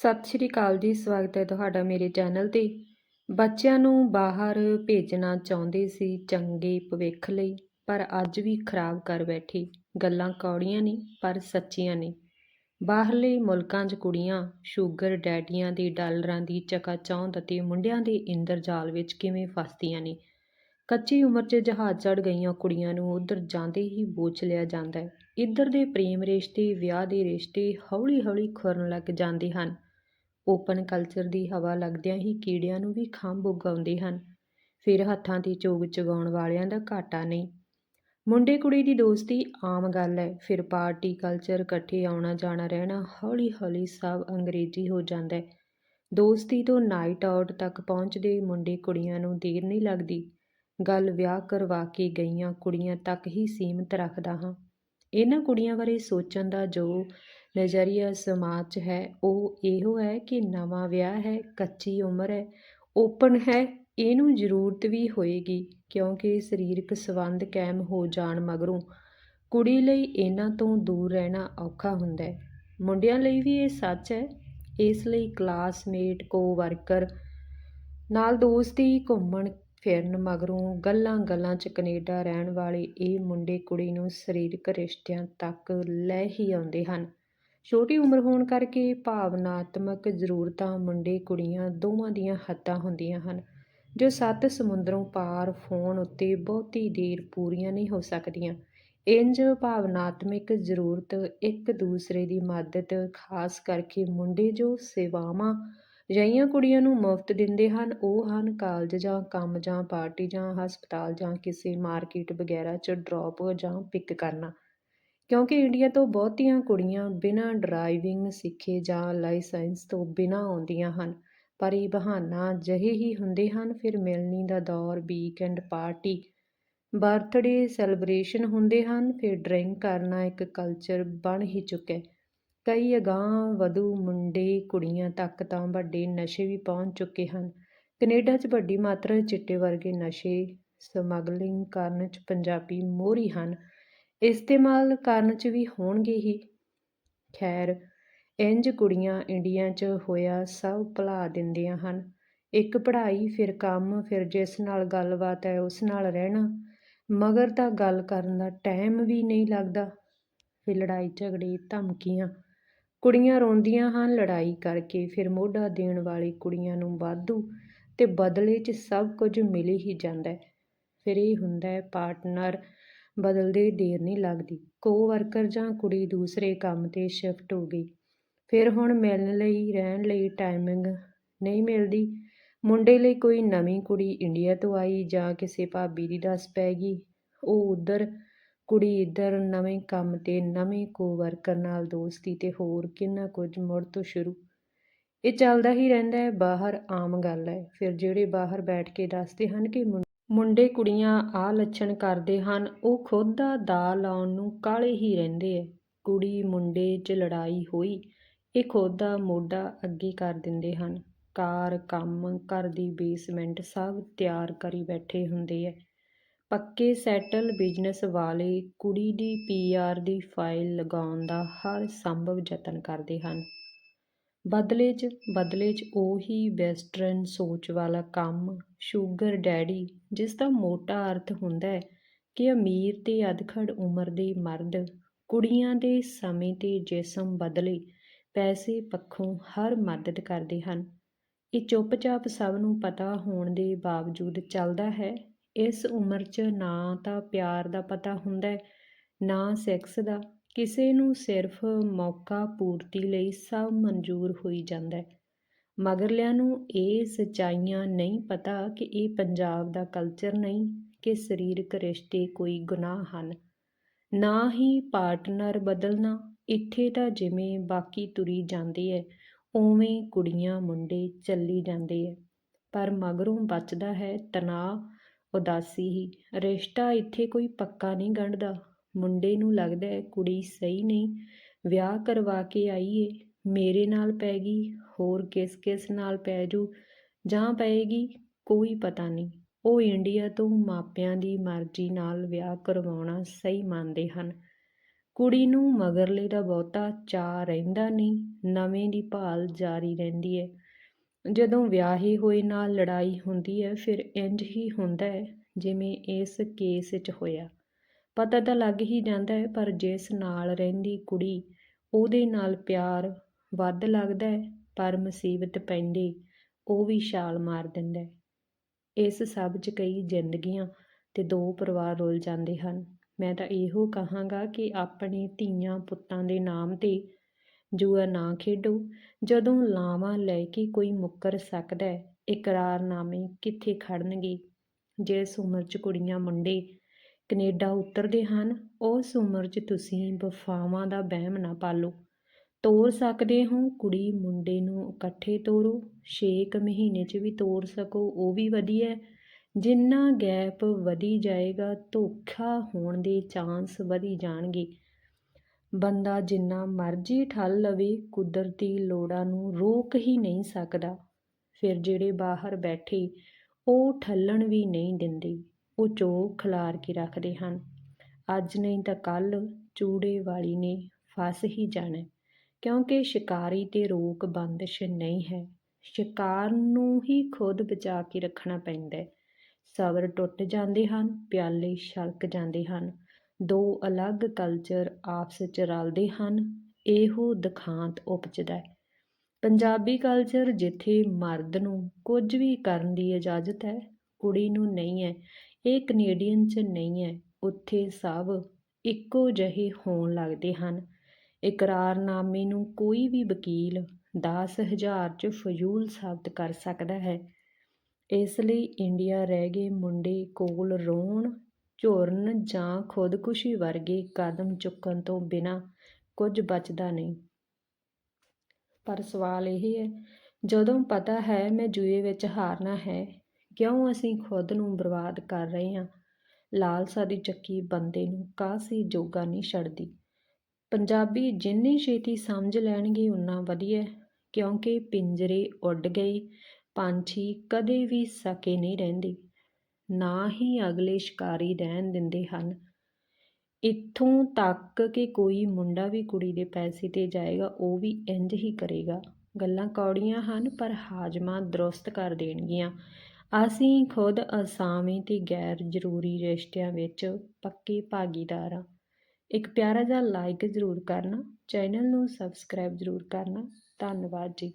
ਸਤਿ ਸ਼੍ਰੀ ਅਕਾਲ ਜੀ, ਸਵਾਗਤ ਹੈ ਤੁਹਾਡਾ ਮੇਰੇ ਚੈਨਲ ਤੇ। ਬੱਚਿਆਂ ਨੂੰ ਬਾਹਰ ਭੇਜਣਾ ਚਾਹੁੰਦੇ ਸੀ ਚੰਗੇ ਭਵਿੱਖ ਲਈ, ਪਰ ਅੱਜ ਵੀ ਖਰਾਬ ਕਰ ਬੈਠੇ। ਗੱਲਾਂ ਕੌੜੀਆਂ ਨੇ, ਪਰ ਸੱਚੀਆਂ ਨੇ। ਬਾਹਰਲੇ ਮੁਲਕਾਂ 'ਚ ਕੁੜੀਆਂ, ਸ਼ੂਗਰ ਡੈਡੀਆਂ ਦੇ ਡਾਲਰਾਂ ਦੀ ਚਕਾਚੌਂਧ ਅਤੇ ਮੁੰਡਿਆਂ ਦੇ ਇੰਦਰਜਾਲ ਵਿੱਚ ਕਿਵੇਂ ਫਸਦੀਆਂ ਨੇ। ਕੱਚੀ ਉਮਰ 'ਚ ਜਹਾਜ਼ ਚੜ੍ਹ ਗਈਆਂ ਕੁੜੀਆਂ ਨੂੰ ਉੱਧਰ ਜਾਂਦੇ ਹੀ ਬੋਚ ਲਿਆ ਜਾਂਦਾ ਹੈ। ਇੱਧਰ ਦੇ ਪ੍ਰੇਮ ਰਿਸ਼ਤੇ, ਵਿਆਹ ਦੇ ਰਿਸ਼ਤੇ ਹੌਲੀ-ਹੌਲੀ ਖੁਰਨ ਲੱਗ ਜਾਂਦੇ ਹਨ। ਓਪਨ ਕਲਚਰ ਦੀ ਹਵਾ ਲੱਗਦਿਆਂ ਹੀ ਕੀੜਿਆਂ ਨੂੰ ਵੀ ਖੰਭ ਉਗਾਉਂਦੇ ਹਨ। ਫਿਰ ਹੱਥਾਂ ਦੀ ਚੋਗ ਚਗਾਉਣ ਵਾਲਿਆਂ ਦਾ ਘਾਟਾ ਨਹੀਂ। ਮੁੰਡੇ ਕੁੜੀ ਦੀ ਦੋਸਤੀ ਆਮ ਗੱਲ ਹੈ। ਫਿਰ ਪਾਰਟੀ ਕਲਚਰ ਇਕੱਠੇ ਆਉਣਾ ਜਾਣਾ ਰਹਿਣਾ ਹੌਲੀ-ਹੌਲੀ ਸਭ ਅੰਗਰੇਜ਼ੀ ਹੋ ਜਾਂਦਾ ਹੈ। ਦੋਸਤੀ ਤੋਂ ਨਾਈਟ ਆਊਟ ਤੱਕ ਪਹੁੰਚਦੇ ਮੁੰਡੇ ਕੁੜੀਆਂ ਨੂੰ ਦੇਰ ਨਹੀਂ ਲੱਗਦੀ। ਗੱਲ ਵਿਆਹ ਕਰਵਾ ਕੇ ਗਈਆਂ ਕੁੜੀਆਂ ਤੱਕ ਹੀ ਸੀਮਤ ਰੱਖਦਾ ਹਾਂ। ਇਹਨਾਂ ਕੁੜੀਆਂ ਬਾਰੇ ਸੋਚਣ ਦਾ ਜੋ ਨਜ਼ਰੀਆ ਸਮਾਜ 'ਚ ਹੈ, ਉਹ ਇਹੋ ਹੈ ਕਿ ਨਵਾਂ ਵਿਆਹ ਹੈ, ਕੱਚੀ ਉਮਰ ਹੈ, ਓਪਨ ਹੈ, ਇਹਨੂੰ ਜ਼ਰੂਰਤ ਵੀ ਹੋਏਗੀ, ਕਿਉਂਕਿ ਸਰੀਰਕ ਸੰਬੰਧ ਕਾਇਮ ਹੋ ਜਾਣ ਮਗਰੋਂ ਕੁੜੀ ਲਈ ਇਹਨਾਂ ਤੋਂ ਦੂਰ ਰਹਿਣਾ ਔਖਾ ਹੁੰਦਾ ਹੈ। ਮੁੰਡਿਆਂ ਲਈ ਵੀ ਇਹ ਸੱਚ ਹੈ, ਇਸ ਲਈ ਕਲਾਸਮੇਟ ਕੋਵਰਕਰ ਨਾਲ ਦੋਸਤੀ, ਘੁੰਮਣ, ਫਿਰਨ ਮਗਰੋਂ ਗੱਲਾਂ ਗੱਲਾਂ 'ਚ ਕੈਨੇਡਾ ਰਹਿਣ ਵਾਲੇ ਇਹ ਮੁੰਡੇ ਕੁੜੀ ਨੂੰ ਸਰੀਰਕ ਰਿਸ਼ਤਿਆਂ ਤੱਕ ਲੈ ਹੀ ਆਉਂਦੇ ਹਨ। ਛੋਟੀ ਉਮਰ ਹੋਣ ਕਰਕੇ ਭਾਵਨਾਤਮਕ ਜ਼ਰੂਰਤਾਂ ਮੁੰਡੇ ਕੁੜੀਆਂ ਦੋਵਾਂ ਦੀਆਂ ਹੱਦਾਂ ਹੁੰਦੀਆਂ ਹਨ, ਜੋ ਸੱਤ ਸਮੁੰਦਰੋਂ ਪਾਰ ਫੋਨ ਉੱਤੇ ਬਹੁਤੀ ਦੇਰ ਪੂਰੀਆਂ ਨਹੀਂ ਹੋ ਸਕਦੀਆਂ। ਇੰਜ ਭਾਵਨਾਤਮਕ ਜ਼ਰੂਰਤ ਇੱਕ ਦੂਸਰੇ ਦੀ ਮਦਦ, ਖਾਸ ਕਰਕੇ ਮੁੰਡੇ ਜੋ ਸੇਵਾਵਾਂ ਅਜਿਹੀਆਂ ਕੁੜੀਆਂ ਨੂੰ ਮੁਫਤ ਦਿੰਦੇ ਹਨ, ਉਹ ਹਨ ਕਾਲਜ ਜਾਂ ਕੰਮ ਜਾਂ ਪਾਰਟੀ ਜਾਂ ਹਸਪਤਾਲ ਜਾਂ ਕਿਸੇ ਮਾਰਕੀਟ ਵਗੈਰਾ 'ਚ ਡ੍ਰੌਪ ਜਾਂ ਪਿਕ ਕਰਨਾ। ਕਿਉਂਕਿ ਇੰਡੀਆ ਤੋਂ ਬਹੁਤੀਆਂ ਕੁੜੀਆਂ ਬਿਨਾਂ ਡਰਾਈਵਿੰਗ ਸਿੱਖੇ ਜਾਂ ਲਾਇਸੈਂਸ ਤੋਂ ਬਿਨਾਂ ਆਉਂਦੀਆਂ ਹਨ। ਪਰ ਇਹ ਬਹਾਨਾ ਜਿਹੇ ਹੀ ਹੁੰਦੇ ਹਨ, ਫਿਰ ਮਿਲਣੀ ਦਾ ਦੌਰ, ਵੀਕਐਂਡ ਪਾਰਟੀ, ਬਰਥਡੇ ਸੈਲੀਬ੍ਰੇਸ਼ਨ ਹੁੰਦੇ ਹਨ, ਫਿਰ ਡਰਿੰਕ ਕਰਨਾ ਇੱਕ ਕਲਚਰ ਬਣ ਹੀ ਚੁੱਕਿਆ ਕਈ ਅਗਾਂਹ ਵਧੂ ਮੁੰਡੇ ਕੁੜੀਆਂ ਤੱਕ ਤਾਂ ਵੱਡੇ ਨਸ਼ੇ ਵੀ ਪਹੁੰਚ ਚੁੱਕੇ ਹਨ। ਕੈਨੇਡਾ 'ਚ ਵੱਡੀ ਮਾਤਰਾ ਚਿੱਟੇ ਵਰਗੇ ਨਸ਼ੇ ਸਮਗਲਿੰਗ ਕਰਨ 'ਚ ਪੰਜਾਬੀ ਮੋਹਰੀ ਹਨ। ਇਸਤੇਮਾਲ ਕਰਨ 'ਚ ਵੀ ਹੋਣਗੇ ਹੀ। ਖੈਰ ਇੰਜ ਕੁੜੀਆਂ ਇੰਡੀਆ 'ਚ ਹੋਇਆ ਸਭ ਭੁਲਾ ਦਿੰਦੀਆਂ ਹਨ। ਇੱਕ ਪੜ੍ਹਾਈ, ਫਿਰ ਕੰਮ, ਫਿਰ ਜਿਸ ਨਾਲ ਗੱਲਬਾਤ ਹੈ ਉਸ ਨਾਲ ਰਹਿਣਾ। ਮਗਰ ਤਾਂ ਗੱਲ ਕਰਨ ਦਾ ਟਾਈਮ ਵੀ ਨਹੀਂ ਲੱਗਦਾ। ਫਿਰ ਲੜਾਈ ਝਗੜੇ, ਧਮਕੀਆਂ। ਕੁੜੀਆਂ ਰੋਂਦੀਆਂ ਹਨ ਲੜਾਈ ਕਰਕੇ, ਫਿਰ ਮੋਢਾ ਦੇਣ ਵਾਲੀ ਕੁੜੀਆਂ ਨੂੰ ਵਾਧੂ ਤੇ ਬਦਲੇ 'ਚ ਸਭ ਕੁਝ ਮਿਲ ਹੀ ਜਾਂਦਾ ਫਿਰ ਇਹ ਹੁੰਦਾ ਹੈ, ਪਾਰਟਨਰ ਬਦਲਦੇ ਦੇਰ ਨਹੀਂ ਲੱਗਦੀ। ਕੋਵਰਕਰ ਜਾਂ ਕੁੜੀ ਦੂਸਰੇ ਕੰਮ 'ਤੇ ਸ਼ਿਫਟ ਹੋ ਗਈ। ਫਿਰ ਹੁਣ ਮਿਲਣ ਲਈ, ਰਹਿਣ ਲਈ ਟਾਈਮਿੰਗ ਨਹੀਂ ਮਿਲਦੀ। ਮੁੰਡੇ ਲਈ ਕੋਈ ਨਵੀਂ ਕੁੜੀ ਇੰਡੀਆ ਤੋਂ ਆਈ ਜਾਂ ਕਿਸੇ ਭਾਬੀ ਦੀ ਦੱਸ ਪੈ ਗਈ। ਉਹ ਉਧਰ, ਕੁੜੀ ਇੱਧਰ, ਨਵੇਂ ਕੰਮ 'ਤੇ ਨਵੇਂ ਕੋ-ਵਰਕਰ ਨਾਲ ਦੋਸਤੀ ਤੇ ਹੋਰ ਕਿੰਨਾ ਕੁਝ ਮੁੜ ਤੋਂ ਸ਼ੁਰੂ। ਇਹ ਚੱਲਦਾ ਹੀ ਰਹਿੰਦਾ ਹੈ, ਬਾਹਰ ਆਮ ਗੱਲ ਹੈ। ਫਿਰ ਜਿਹੜੇ ਬਾਹਰ ਬੈਠ ਕੇ ਦੱਸਦੇ ਹਨ ਕਿ ਮੁੰਡੇ ਕੁੜੀਆਂ ਆ ਲੱਛਣ ਕਰਦੇ ਹਨ। ਉਹ ਖੁਦ ਦਾ ਦਾ ਲਾਉਣ ਨੂੰ ਕਾਹਲੇ ਹੀ ਰਹਿੰਦੇ ਐ। ਕੁੜੀ ਮੁੰਡੇ 'ਚ ਲੜਾਈ ਹੋਈ। ਇਹ ਖੁਦ ਦਾ ਮੋਢਾ ਅੱਗੇ ਕਰ ਦਿੰਦੇ ਹਨ। ਕਾਰ, ਕੰਮ, ਘਰ ਦੀ ਬੇਸਮੈਂਟ ਸਭ ਤਿਆਰ ਕਰੀ ਬੈਠੇ ਹੁੰਦੇ ਐ। ਪੱਕੇ ਸੈਟਲ ਬਿਜ਼ਨਸ ਵਾਲੇ ਕੁੜੀ ਦੀ ਪੀਆਰ ਦੀ ਫਾਈਲ ਲਗਾਉਣ ਦਾ ਹਰ ਸੰਭਵ ਯਤਨ ਕਰਦੇ ਹਨ। ਬਦਲੇ 'ਚ ਬਦਲੇ 'ਚ ਉਹੀ ਵੈਸਟਰਨ ਸੋਚ ਵਾਲਾ ਕੰਮ ਸ਼ੂਗਰ ਡੈਡੀ, ਜਿਸ ਦਾ ਮੋਟਾ ਅਰਥ ਹੁੰਦਾ ਹੈ ਕਿ ਅਮੀਰ ਤੇ ਅਧਖੜ ਉਮਰ ਦੇ ਮਰਦ, ਕੁੜੀਆਂ ਦੇ ਸਮੇਂ ਤੇ ਜਿਸਮ ਬਦਲੇ, ਪੈਸੇ ਪੱਖੋਂ ਹਰ ਮਦਦ ਕਰਦੇ ਹਨ। ਇਹ ਚੁੱਪਚਾਪ ਸਭ ਨੂੰ ਪਤਾ ਹੋਣ ਦੇ ਬਾਵਜੂਦ ਚੱਲਦਾ ਹੈ। ਇਸ ਉਮਰ 'ਚ ਨਾ ਤਾਂ ਪਿਆਰ ਦਾ ਪਤਾ ਹੁੰਦਾ ਨਾ ਸੈਕਸ ਦਾ। ਕਿਸੇ ਨੂੰ ਸਿਰਫ ਮੌਕਾ ਪੂਰਤੀ ਲਈ ਸਭ ਮਨਜ਼ੂਰ ਹੋਈ ਜਾਂਦਾ ਮਗਰਲਿਆਂ ਨੂੰ ਇਹ ਸਚਾਈਆਂ ਨਹੀਂ ਪਤਾ ਕਿ ਇਹ ਪੰਜਾਬ ਦਾ ਕਲਚਰ ਨਹੀਂ ਕਿ ਸਰੀਰਕ ਰਿਸ਼ਤੇ ਕੋਈ ਗੁਨਾਹ ਹਨ। ਨਾ ਹੀ ਪਾਰਟਨਰ ਬਦਲਣਾ, ਇੱਥੇ ਤਾਂ ਜਿਵੇਂ ਬਾਕੀ ਤੁਰੀ ਜਾਂਦੀ ਹੈ ਉਵੇਂ ਕੁੜੀਆਂ ਮੁੰਡੇ ਚੱਲੀ ਜਾਂਦੇ ਐ। ਪਰ ਮਗਰੋਂ ਬਚਦਾ ਹੈ ਤਣਾਅ, ਉਦਾਸੀ ਹੀ। ਰਿਸ਼ਤਾ ਇੱਥੇ ਕੋਈ ਪੱਕਾ ਨਹੀਂ ਗੰਢਦਾ। ਮੁੰਡੇ ਨੂੰ ਲੱਗਦਾ ਹੈ, ਕੁੜੀ ਸਹੀ ਨਹੀਂ, ਵਿਆਹ ਕਰਵਾ ਕੇ ਆਈ ਏ ਮੇਰੇ ਨਾਲ ਪੈ ਗਈ, ਹੋਰ ਕਿਸ ਕਿਸ ਨਾਲ ਪੈ ਜੂ, ਜਾਂ ਪਏਗੀ, ਕੋਈ ਪਤਾ ਨਹੀਂ। ਉਹ ਇੰਡੀਆ ਤੋਂ ਮਾਪਿਆਂ ਦੀ ਮਰਜ਼ੀ ਨਾਲ ਵਿਆਹ ਕਰਵਾਉਣਾ ਸਹੀ ਮੰਨਦੇ ਹਨ। ਕੁੜੀ ਨੂੰ ਮਗਰਲੇ ਦਾ ਬਹੁਤਾ ਚਾਅ ਰਹਿੰਦਾ ਨਹੀਂ, ਨਵੇਂ ਦੀ ਭਾਲ ਜਾਰੀ ਰਹਿੰਦੀ ਹੈ। ਜਦੋਂ ਵਿਆਹੇ ਹੋਏ ਨਾਲ ਲੜਾਈ ਹੁੰਦੀ ਹੈ, ਫਿਰ ਇੰਜ ਹੀ ਹੁੰਦਾ ਹੈ, ਜਿਵੇਂ ਇਸ ਕੇਸ 'ਚ ਹੋਇਆ। ਪਤਾ ਤਾਂ ਲੱਗ ਹੀ ਜਾਂਦਾ ਹੈ, ਪਰ ਜਿਸ ਨਾਲ ਰਹਿੰਦੀ ਕੁੜੀ, ਉਹਦੇ ਨਾਲ ਪਿਆਰ ਵੱਧ ਲੱਗਦਾ ਹੈ, ਪਰ ਮੁਸੀਬਤ ਪੈਂਦੀ, ਉਹ ਵੀ ਛਾਲ ਮਾਰ ਦਿੰਦਾ ਹੈ। ਇਸ ਸਭ 'ਚ ਕਈ ਜ਼ਿੰਦਗੀਆਂ ਤੇ ਦੋ ਪਰਿਵਾਰ ਰੁਲ ਜਾਂਦੇ ਹਨ। ਮੈਂ ਤਾਂ ਇਹੋ ਕਹਾਂਗਾ ਕਿ ਆਪਣੇ ਧੀਆਂ ਪੁੱਤਾਂ ਦੇ ਨਾਮ ਤੇ ਜੂਆ ਨਾ ਖੇਡੋ। ਜਦੋਂ ਲਾਵਾਂ ਲੈ ਕੇ ਕੋਈ ਮੁੱਕਰ ਸਕਦਾ ਹੈ, ਇਕਰਾਰਨਾਮੇ ਕਿੱਥੇ ਖੜਨਗੇ? ਜਿਸ ਉਮਰ 'ਚ ਕੁੜੀਆਂ ਮੁੰਡੇ ਕਨੇਡਾ ਉਤਰਦੇ ਹਨ ਉਸ ਉਮਰ 'ਚ ਤੁਸੀਂ ਵਫਾਵਾਂ ਦਾ ਵਹਿਮ ਨਾ ਪਾਲੋ। ਤੋਰ ਸਕਦੇ ਹੋ ਕੁੜੀ ਮੁੰਡੇ ਨੂੰ ਇਕੱਠੇ ਤੋਰੋ 6 ਮਹੀਨੇ 'ਚ ਵੀ ਤੋਰ ਸਕੋ, ਉਹ ਵੀ ਵਧੀਆ ਜਿੰਨਾ ਗੈਪ ਵਧੀ ਜਾਏਗਾ, ਧੋਖਾ ਹੋਣ ਦੇ ਚਾਂਸ ਵਧੀ ਜਾਣਗੇ। ਬੰਦਾ ਜਿੰਨਾ ਮਰਜ਼ੀ ਠੱਲ ਲਵੇ, ਕੁਦਰਤੀ ਲੋੜਾਂ ਨੂੰ ਰੋਕ ਹੀ ਨਹੀਂ ਸਕਦਾ। ਫਿਰ ਜਿਹੜੇ ਬਾਹਰ ਬੈਠੇ, ਉਹ ਠੱਲਣ ਵੀ ਨਹੀਂ ਦਿੰਦੇ। ਉਹ ਚੋਗ ਖਿਲਾਰ ਕੇ ਰੱਖਦੇ ਹਨ। ਅੱਜ ਨਹੀਂ ਤਾਂ ਕੱਲ ਚੂੜੇ ਵਾਲੀ ਨੇ ਫਸ ਹੀ ਜਾਣਾ। ਕਿਉਂਕਿ ਸ਼ਿਕਾਰੀ ਤੇ ਰੋਕ ਬੰਦਸ਼ ਨਹੀਂ ਹੈ। ਸ਼ਿਕਾਰ ਨੂੰ ਹੀ ਖੁਦ ਬਚਾ ਕੇ ਰੱਖਣਾ ਪੈਂਦਾ ਹੈ। ਸਬਰ ਟੁੱਟ ਜਾਂਦੇ ਹਨ, ਪਿਆਲੇ ਛਲਕ ਜਾਂਦੇ ਹਨ। ਦੋ ਅਲੱਗ ਕਲਚਰ ਆਪਸ 'ਚ ਰਲਦੇ ਹਨ, ਇਹੋ ਦਿਖਾਂਤ ਉਪਜਦਾ ਹੈ। ਪੰਜਾਬੀ ਕਲਚਰ ਜਿੱਥੇ ਮਰਦ ਨੂੰ ਕੁਝ ਵੀ ਕਰਨ ਦੀ ਇਜਾਜ਼ਤ ਹੈ, ਕੁੜੀ ਨੂੰ ਨਹੀਂ ਹੈ। ਇਹ ਕੈਨੇਡੀਅਨ 'ਚ ਨਹੀਂ ਹੈ, ਉੱਥੇ ਸਭ ਇੱਕੋ ਜਿਹੇ ਹੋਣ ਲੱਗਦੇ ਹਨ। ਇਕਰਾਰਨਾਮੇ ਨੂੰ ਕੋਈ ਵੀ ਵਕੀਲ ਦਸ ਹਜ਼ਾਰ ਚ ਫਜ਼ੂਲ ਸਾਬਤ ਕਰ ਸਕਦਾ ਹੈ। ਇਸ ਲਈ ਇੰਡੀਆ ਰਹਿ ਗਏ ਮੁੰਡੇ ਕੋਲ ਰੋਣ, ਝੁਰਨ ਜਾਂ ਖੁਦਕੁਸ਼ੀ ਵਰਗੇ ਕਦਮ ਚੁੱਕਣ ਤੋਂ ਬਿਨਾਂ ਕੁਝ ਬਚਦਾ ਨਹੀਂ। ਪਰ ਸਵਾਲ ਇਹ ਹੈ, ਜਦੋਂ ਪਤਾ ਹੈ ਮੈਂ ਜੂਏ ਵਿੱਚ ਹਾਰਨਾ ਹੈ ਕਿਉਂ ਅਸੀਂ ਖੁਦ ਨੂੰ ਬਰਬਾਦ ਕਰ ਰਹੇ ਹਾਂ? ਲਾਲਸਾ ਦੀ ਚੱਕੀ ਬੰਦੇ ਨੂੰ ਕਾਸੀ ਜੋਗਾ ਨਹੀਂ ਛੱਡਦੀ। ਪੰਜਾਬੀ ਜਿੰਨੀ ਛੇਤੀ ਸਮਝ ਲੈਣਗੇ ਉਨਾ ਵਧੀਆ, ਕਿਉਂਕਿ ਪਿੰਜਰੇ ਉੱਡ ਗਏ, ਪੰਛੀ ਕਦੇ ਵੀ ਸਕੇ ਨਹੀਂ ਰਹਿੰਦੇ। ਨਾ ਹੀ ਅਗਲੇ ਸ਼ਿਕਾਰੀ ਰਹਿਣ ਦਿੰਦੇ ਹਨ। ਇੱਥੋਂ ਤੱਕ ਕਿ ਕੋਈ ਮੁੰਡਾ ਵੀ ਕੁੜੀ ਦੇ ਪੈਸੇ ਤੇ ਜਾਏਗਾ, ਉਹ ਵੀ ਇੰਜ ਹੀ ਕਰੇਗਾ। ਗੱਲਾਂ ਕੌੜੀਆਂ ਹਨ, ਪਰ ਹਾਜਮਾ ਦਰੁਸਤ ਕਰ ਦੇਣਗੀਆਂ। ਅਸੀਂ ਖੁਦ ਅਸਾਮੀ ਤੇ ਗੈਰ ਜ਼ਰੂਰੀ ਰਿਸ਼ਤਿਆਂ ਵਿੱਚ ਪੱਕੇ ਭਾਗੀਦਾਰ ਹਾਂ। ਇੱਕ ਪਿਆਰਾ ਜਿਹਾ ਲਾਈਕ ਜ਼ਰੂਰ ਕਰਨਾ ਚੈਨਲ ਨੂੰ ਸਬਸਕ੍ਰਾਈਬ ਜ਼ਰੂਰ ਕਰਨਾ। ਧੰਨਵਾਦ ਜੀ।